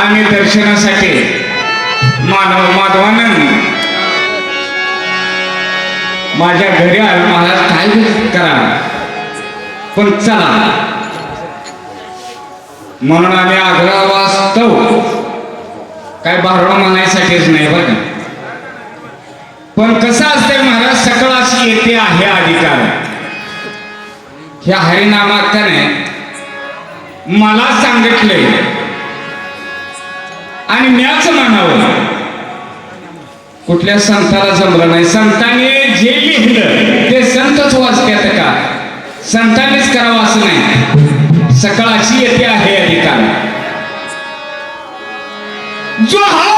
आम्ही दर्शनासाठी मानव माधवानंद. माझ्या घरी आलो मला काय करा. पण चला. म्हणून आम्ही आग्रह वास्तव काय बारवा म्हणायसाठीच नाही बघ पण कसं असतंय महाराज सकळ अशी येते आहे अधिकार. ह्या हरिनामाकाने मला सांगितले आणि म्याच मानावं. कुठल्या संताला जमलं नाही. संतांनी जे लिहिलं ते संतच वाचतात का? संतांनीच करावं असं नाही. सकाळची येते आहे अधिकार. जो हा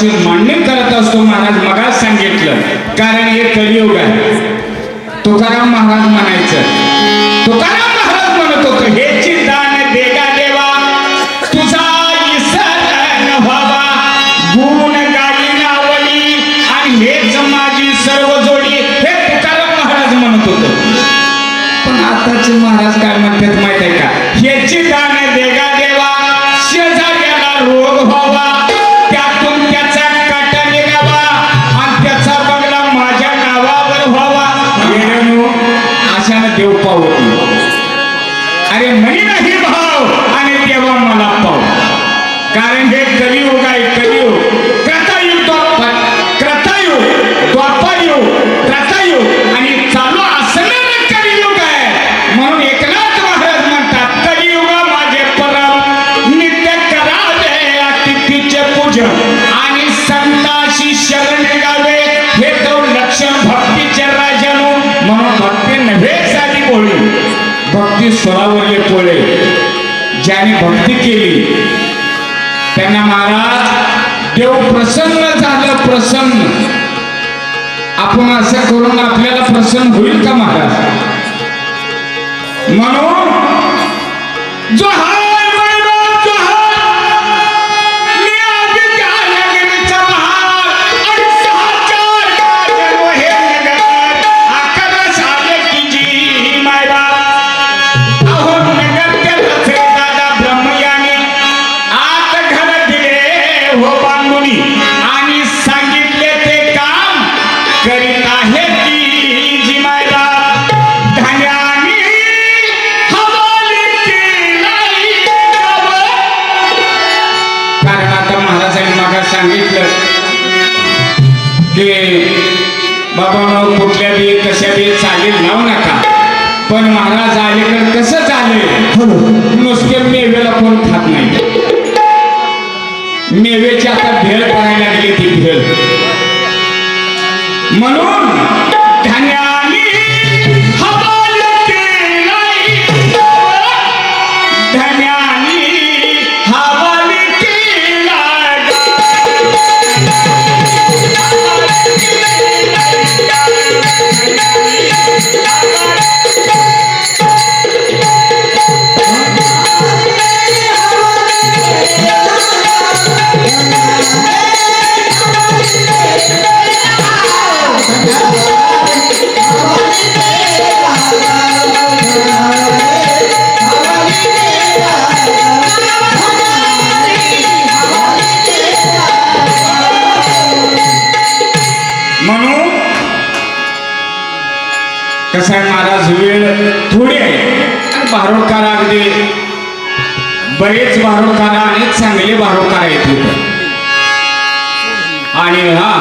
You. अरे म्हणी नाही भाव आणि तेव्हा मला पाव. कारण हे कलियुग आहे कलियुग. स्वरावरले पोळे. ज्याने भक्ती केली त्यांना महाराज देव प्रसन्न झालं प्रसन्न. आपण असं करून आपल्याला प्रसन्न होईल का महाराज? म्हणून जो हा की बाबा कुठल्या बी कशा बी चालेल लावू नका. पण महाराज अलीकडे कसं चालेल? नुसते मेवेला कोण खात नाही. मेवेची आता भेळ करायला लागली ती भेळ. म्हणून धान्यानी आणि भारोडकार अगदी. बरेच भारोडकार आणि चांगले भारोडकार आहेत तिथं आणि हा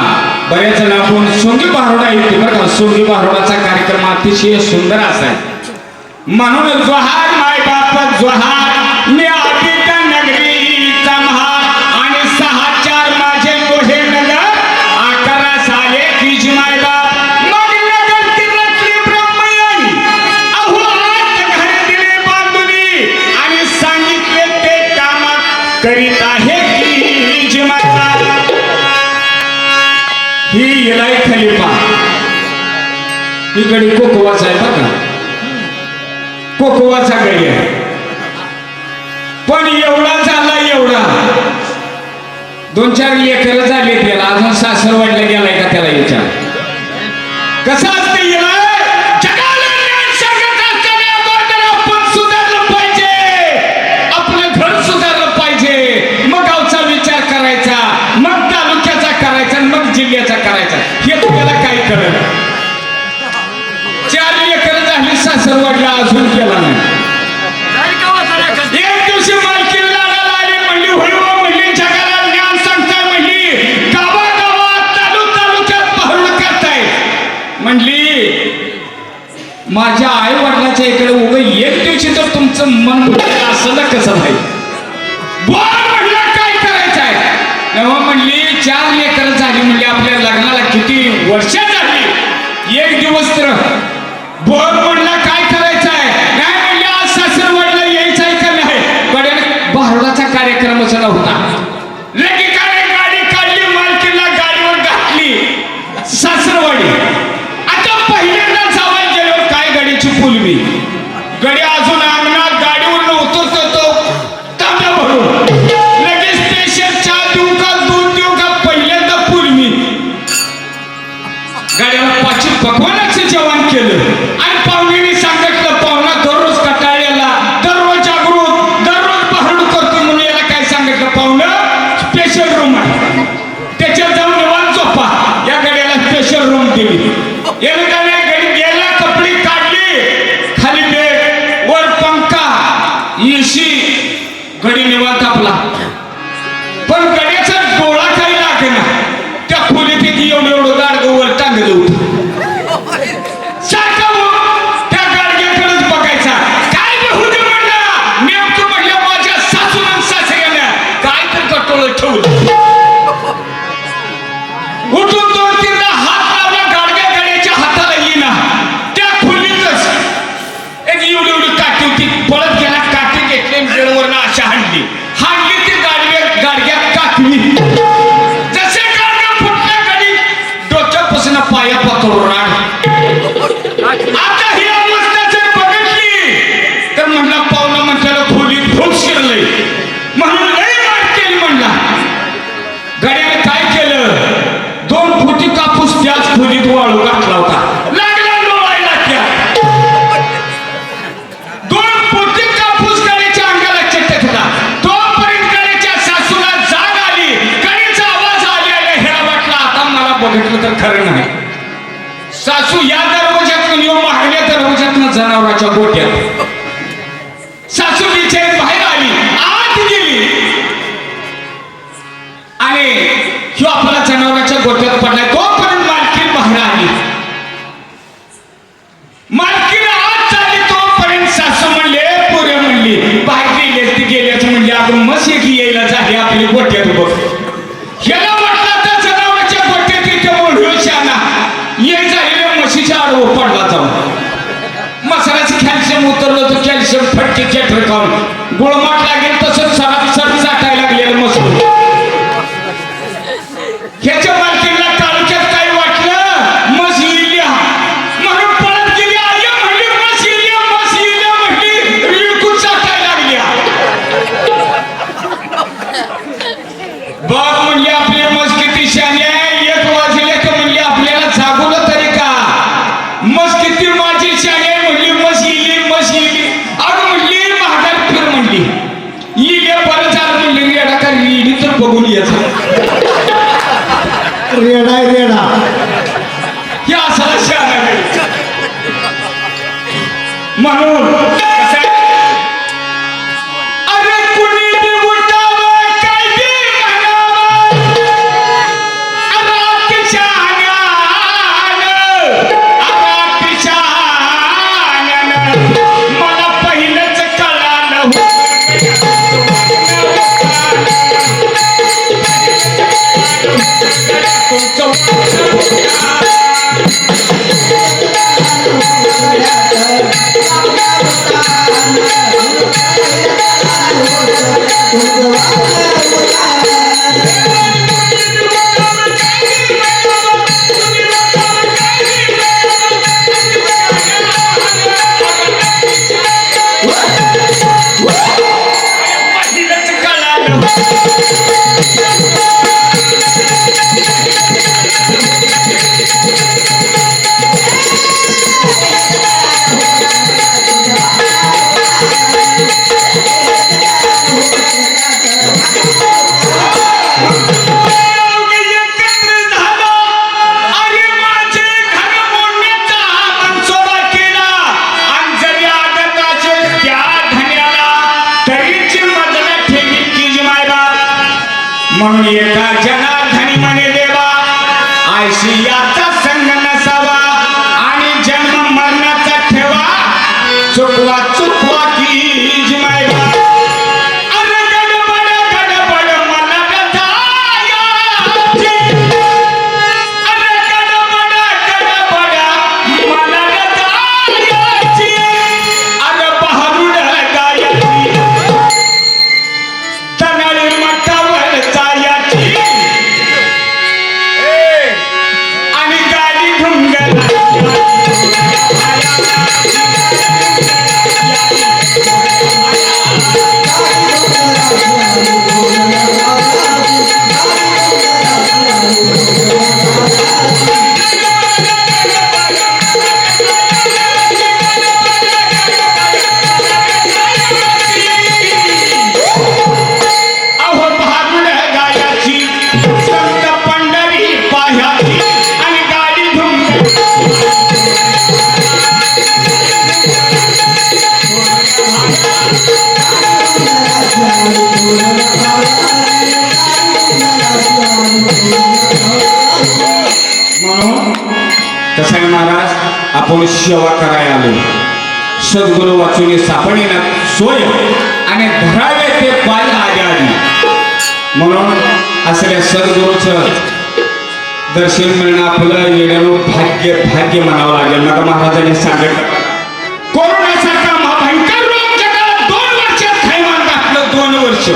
बरेच जण आपण सोंगी भारोडा येते बरं का. सोंगी भारोडाचा कार्यक्रम अतिशय सुंदर असाय म्हणून जोहार माय बाप जोहार मी ही गडी कोकवाचा आहे बघा कोकोवाचा गडी आहे. पण एवढा झाला एवढा. दोन चार लेकर झाले त्याला. अजून सासर वाढला गेलाय का त्याला विचार कसा झाली अजून केला नाही. एक दिवशी आली म्हणली हो, म्हणली जगाला ज्ञान सांगताय म्हणली तालु तालुक्यात करताय. म्हणली माझ्या आई वडिलाच्या इकडे उभं एक दिवशी तर तुमचं मन असलं असं कसं नाही बोल म्हणलं काय करायचं आहे तेव्हा म्हणली चार लेकर झाली म्हणली आपल्या लग्नाला किती वर्ष झाली? एक दिवस तर बोल कार्यक्रमच नव्हता. लगेकाने गाडी काढली मालकीला गाडीवर घातली. सासरवाडी. आता पहिल्यांदा जावायला गेलो काय गाडीची फुलबी गडी अजून अंगणात गाडीवर उतरतो तो तांब्या भरून लगेच स्टेशन चहा देऊ का दूध देऊ का पहिल्यांदा फुलमी गाड्याला पाचशे भगवानाचं जेवण केलं. आणि पाहुण्याने सांगितलं खोलीत एक एवढं एवढं गाडगं वर टांगलं होतं जनावराच्या गोट्यात. सासू बाहेर आली आत गेली. आणि ह्यो आपला जनावराच्या गोट्यात पडलाय. तोपर्यंत मालकीन बाहेर आली. मालकीन आत चालली तोपर्यंत सासू म्हणले पोरे म्हणली बाहेर गेले ती गेल्याच म्हणले आपण मस एक यायला झाली आपली गोट्यात बघ. कॅल्शियम उतरलं तर कॅल्शियम फटके चेटर खाऊन. गुळमाट लागेल तसंच सर सर चाटायला लागलेलं मसूर म्हणून see ya. आपण सेवा करायला आलो सद्गुरु वाचून सापडे ना सोय. आणि धरावे ते पाय आधी आधी म्हणून असल्या सद्गुरूचं दर्शन मिळणं आपलं येणं भाग्य भाग्य म्हणावं लागेल. नका महाराजांनी सांगितलं. कोरोनासारखा भयंकर रोग जगात दोन वर्षात थैमान घातलं दोन वर्ष.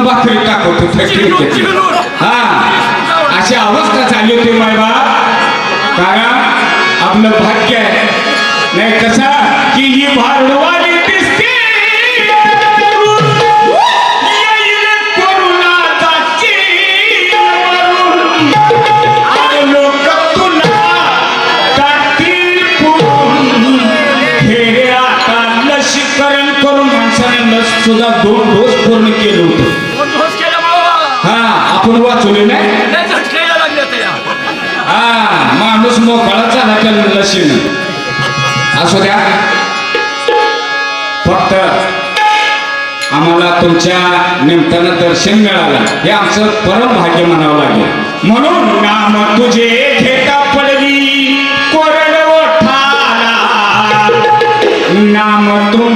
बाकरी टाकत होत्या खिडकीतनं हा अशी अवस्था झाली होती मायबा कारण आपलं भाग्य आहे. नाही कसा की ही लस सुद्धा दोन डोस पूर्ण केलं होतं. आपण वाचवले नाही? हा माणूस मोकळा झाला त्या लसीनं असू द्या. फक्त आम्हाला तुमच्या निमित्तानं दर्शन मिळालं. हे आमचं परम भाग्य म्हणावं लागेल. म्हणून नाम तुझे घेता पडली कोरड ओठाला नाम तुमचे